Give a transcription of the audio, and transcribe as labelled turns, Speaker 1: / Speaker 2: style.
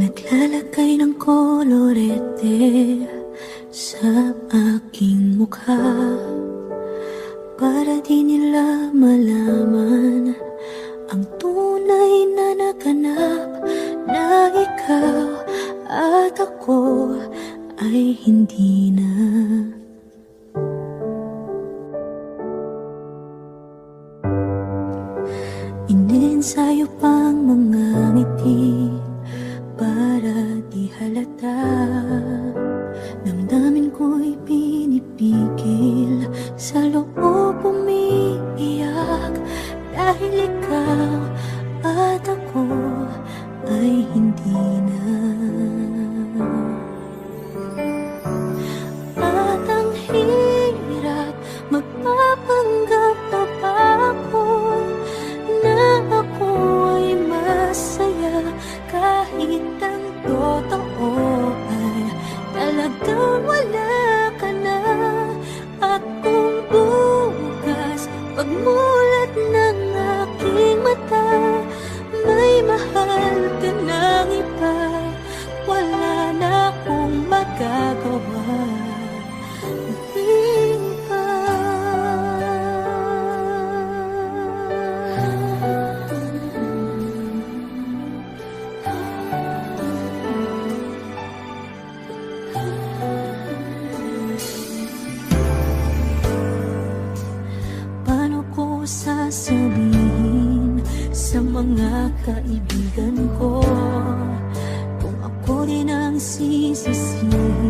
Speaker 1: Naglalagay ng kolorete sa aking mukha. Para di nila malaman ang tunay na naganap Na ikaw at ako ay hindi na. Inensayo pang mga ngiti halata Damdamin ko'y pinipigil. Sa loob umiiyak Dahil ikaw sabihin sa mga kaibigan ko? Kung ako rin ang sisisihin